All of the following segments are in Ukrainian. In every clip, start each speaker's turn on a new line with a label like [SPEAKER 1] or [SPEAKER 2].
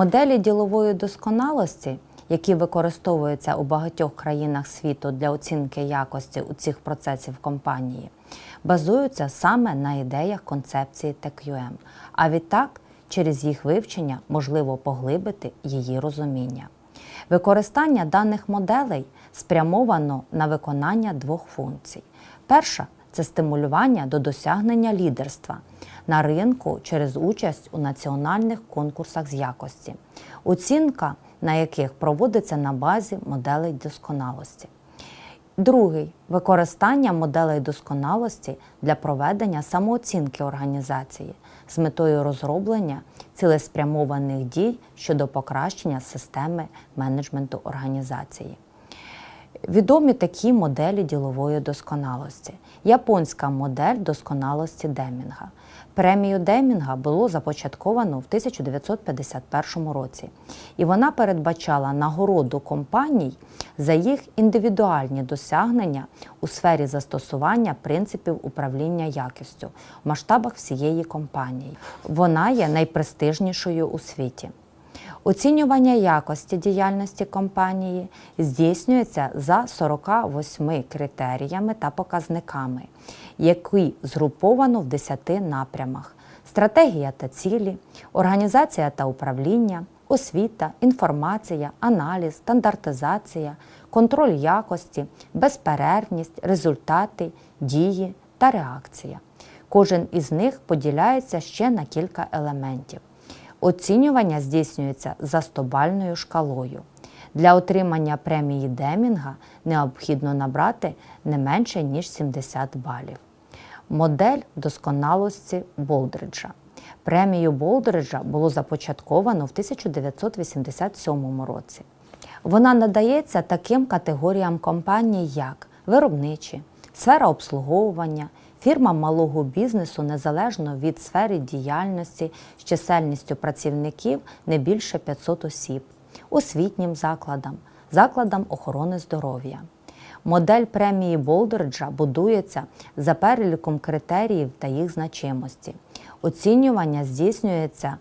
[SPEAKER 1] Моделі ділової досконалості, які використовуються у багатьох країнах світу для оцінки якості у цих процесів компанії, базуються саме на ідеях концепції TQM, а відтак через їх вивчення можливо поглибити її розуміння. Використання даних моделей спрямовано на виконання двох функцій. Перша це стимулювання до досягнення лідерства на ринку через участь у національних конкурсах з якості, оцінка на яких проводиться на базі моделей досконалості. Другий використання моделей досконалості для проведення самооцінки організації з метою розроблення цілеспрямованих дій щодо покращення системи менеджменту організації. Відомі такі моделі ділової досконалості. Японська модель досконалості Демінга. Премію Демінга було започатковано в 1951 році, і вона передбачала нагороду компаній за їх індивідуальні досягнення у сфері застосування принципів управління якістю в масштабах всієї компанії. Вона є найпрестижнішою у світі. Оцінювання якості діяльності компанії здійснюється за 48 критеріями та показниками, які згруповано в 10 напрямах: стратегія та цілі, організація та управління, освіта, інформація, аналіз, стандартизація, контроль якості, безперервність, результати, дії та реакція. Кожен із них поділяється ще на кілька елементів. Оцінювання здійснюється за стобальною шкалою. Для отримання премії Демінга необхідно набрати не менше ніж 70 балів. Модель досконалості Болдриджа. Премію Болдриджа було започатковано в 1987 році. Вона надається таким категоріям компаній, як виробничі, сфера обслуговування, фірма малого бізнесу незалежно від сфери діяльності з чисельністю працівників не більше 500 осіб, освітнім закладам, закладам охорони здоров'я. Модель премії Болдерджа будується за переліком критеріїв та їх значимості. Оцінювання здійснюється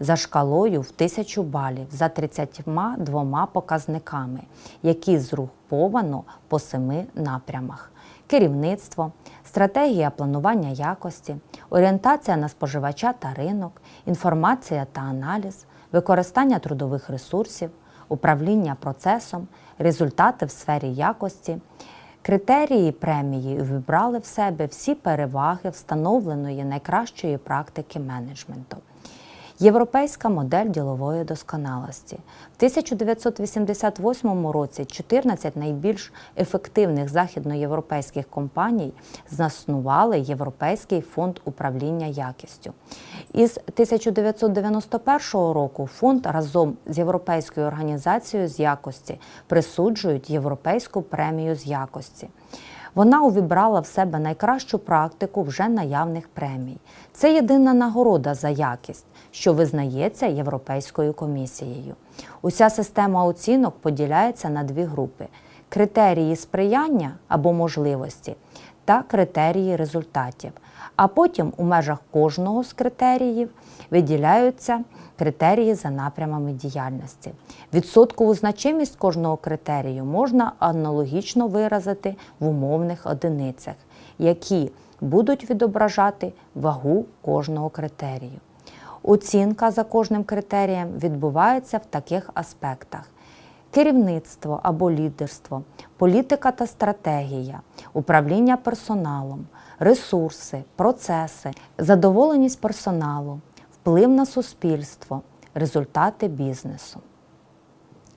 [SPEAKER 1] за шкалою в тисячу балів за 32 показниками, які згруповано по семи напрямах: керівництво, стратегія планування якості, орієнтація на споживача та ринок, інформація та аналіз, використання трудових ресурсів, управління процесом, результати в сфері якості. Критерії премії вибрали в себе всі переваги встановленої найкращої практики менеджменту. Європейська модель ділової досконалості. В 1988 році 14 найбільш ефективних західноєвропейських компаній заснували Європейський фонд управління якістю. Із 1991 року фонд разом з Європейською організацією з якості присуджують Європейську премію з якості. Вона увібрала в себе найкращу практику вже наявних премій. Це єдина нагорода за якість, що визнається Європейською комісією. Уся система оцінок поділяється на дві групи: критерії сприяння або можливості та критерії результатів. А потім у межах кожного з критеріїв виділяються критерії за напрямами діяльності. Відсоткову значимість кожного критерію можна аналогічно виразити в умовних одиницях, які будуть відображати вагу кожного критерію. Оцінка за кожним критерієм відбувається в таких аспектах: керівництво або лідерство, політика та стратегія, управління персоналом, ресурси, процеси, задоволеність персоналу, вплив на суспільство, результати бізнесу.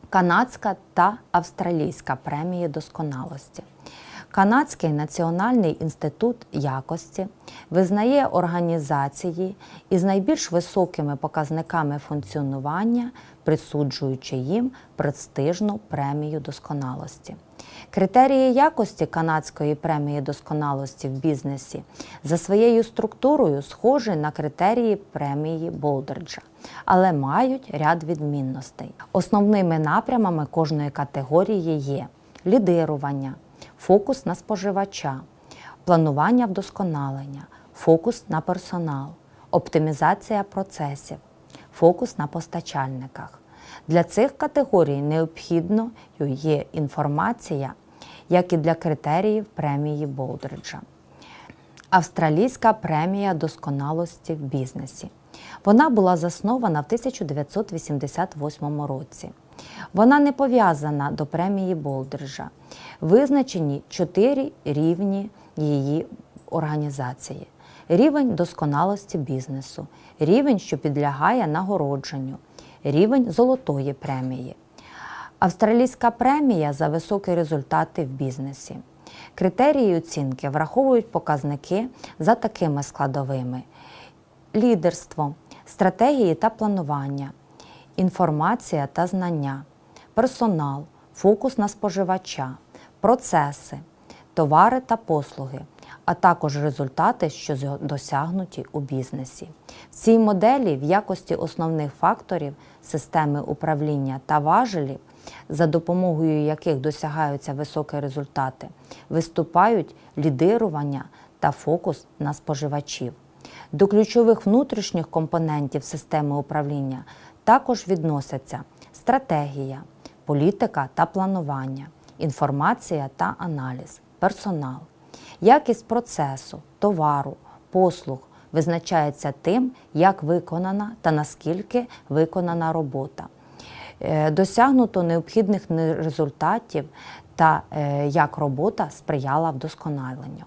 [SPEAKER 1] Канадська та австралійська премії досконалості. Канадський національний інститут якості визнає організації із найбільш високими показниками функціонування, присуджуючи їм престижну премію досконалості. Критерії якості канадської премії досконалості в бізнесі за своєю структурою схожі на критерії премії Болдерджа, але мають ряд відмінностей. Основними напрямами кожної категорії є лідирування, фокус на споживача, планування вдосконалення, фокус на персонал, оптимізація процесів, фокус на постачальниках. Для цих категорій необхідною є інформація, як і для критеріїв премії Болдриджа. Австралійська премія досконалості в бізнесі. Вона була заснована в 1988 році. Вона не пов'язана до премії Болдриджа. Визначені чотири рівні її організації: рівень досконалості бізнесу, рівень, що підлягає нагородженню, рівень золотої премії. Австралійська премія за високі результати в бізнесі. Критерії оцінки враховують показники за такими складовими: лідерство, стратегії та планування, інформація та знання, персонал, фокус на споживача, процеси, товари та послуги, а також результати, що досягнуті у бізнесі. В цій моделі в якості основних факторів системи управління та важелів, за допомогою яких досягаються високі результати, виступають лідирування та фокус на споживачів. До ключових внутрішніх компонентів системи управління також відносяться стратегія, політика та планування, інформація та аналіз, персонал. Якість процесу, товару, послуг визначається тим, як виконана та наскільки виконана робота. Е, Досягнуто необхідних результатів та е, як робота сприяла вдосконаленню.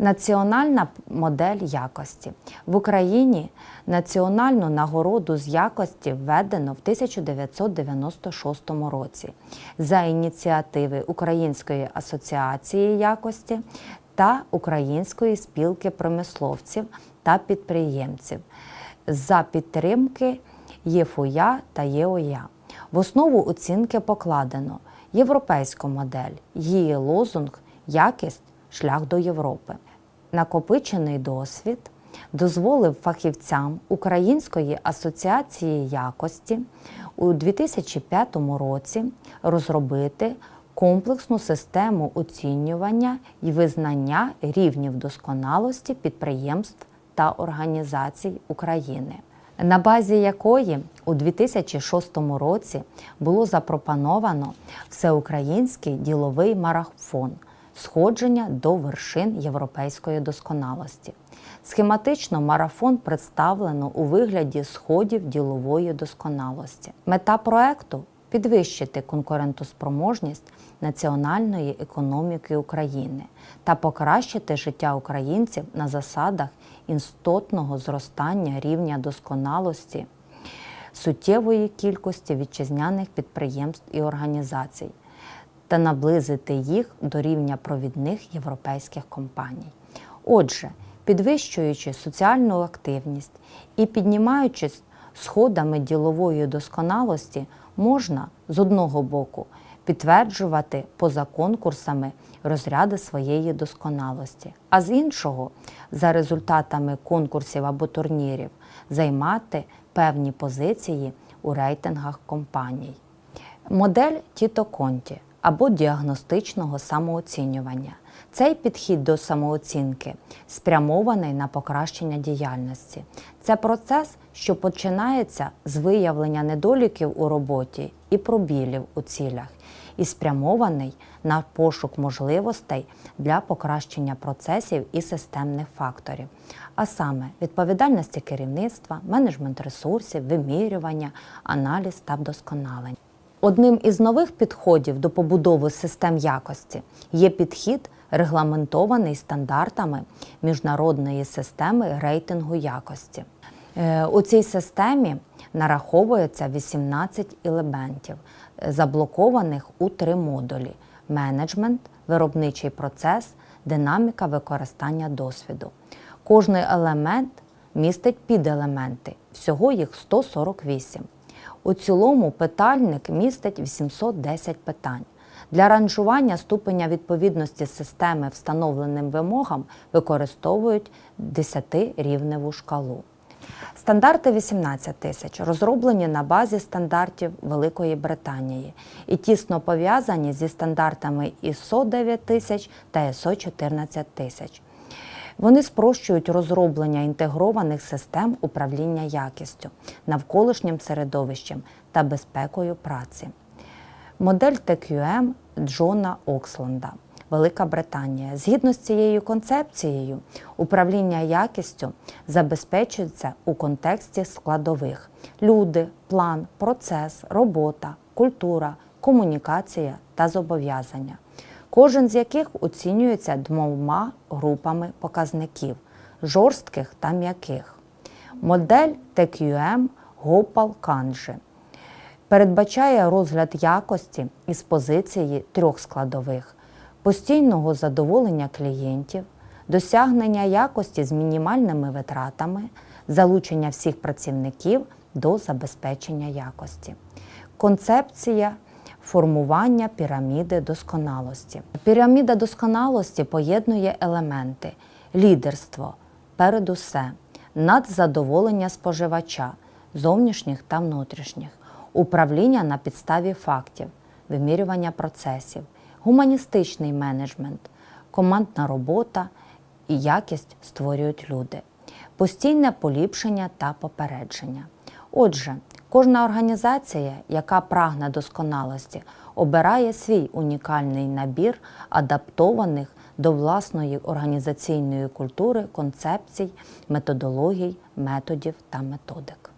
[SPEAKER 1] Національна модель якості в Україні національну нагороду з якості введено в 1996 році за ініціативи Української асоціації якості та Української спілки промисловців та підприємців за підтримки ЄФОЯ та ЄОЯ. В основу оцінки покладено європейську модель, її лозунг якість шлях до Європи. Накопичений досвід дозволив фахівцям Української асоціації якості у 2005 році розробити комплексну систему оцінювання і визнання рівнів досконалості підприємств та організацій України на базі якої у 2006 році було запропоновано всеукраїнський діловий марафон сходження до вершин європейської досконалості. Схематично марафон представлено у вигляді сходів ділової досконалості. Мета проекту підвищити конкурентоспроможність національної економіки України та покращити життя українців на засадах істотного зростання рівня досконалості суттєвої кількості вітчизняних підприємств і організацій та наблизити їх до рівня провідних європейських компаній. Отже, підвищуючи соціальну активність і піднімаючись сходами ділової досконалості, можна з одного боку підтверджувати поза конкурсами розряди своєї досконалості, а з іншого, за результатами конкурсів або турнірів, займати певні позиції у рейтингах компаній. Модель Тіто Конті або діагностичного самооцінювання. Цей підхід до самооцінки спрямований на покращення діяльності. Це процес, що починається з виявлення недоліків у роботі і пробілів у цілях, і спрямований на пошук можливостей для покращення процесів і системних факторів, а саме відповідальності керівництва, менеджмент ресурсів, вимірювання, аналіз та вдосконалення. Одним із нових підходів до побудови систем якості є підхід, регламентований стандартами міжнародної системи рейтингу якості. Е, У цій системі нараховується 18 елементів, е, заблокованих у три модулі: менеджмент, виробничий процес, динаміка використання досвіду. Кожний елемент містить піделементи, всього їх 148. У цілому питальник містить 810 питань. Для ранжування ступеня відповідності системи встановленим вимогам використовують 10-рівневу шкалу. Стандарти 18 тисяч розроблені на базі стандартів Великої Британії і тісно пов'язані зі стандартами ISO 9000 та ISO 14 тисяч. Вони спрощують розроблення інтегрованих систем управління якістю, навколишнім середовищем та безпекою праці. Модель TQM Джона Оксленда, Велика Британія. Згідно з цією концепцією, управління якістю забезпечується у контексті складових: люди, план, процес, робота, культура, комунікація та зобов'язання, кожен з яких оцінюється двома групами показників жорстких та м'яких. Модель TQM Гопал Канджи передбачає розгляд якості із позиції трьох складових: постійного задоволення клієнтів, досягнення якості з мінімальними витратами, залучення всіх працівників до забезпечення якості. Концепція формування піраміди досконалості. Піраміда досконалості поєднує елементи лідерство, передусе, надзадоволення споживача, зовнішніх та внутрішніх, управління на підставі фактів, вимірювання процесів, гуманістичний менеджмент, командна робота і якість створюють люди, постійне поліпшення та попередження. Отже, кожна організація, яка прагне досконалості, обирає свій унікальний набір адаптованих до власної організаційної культури концепцій, методологій, методів та методик.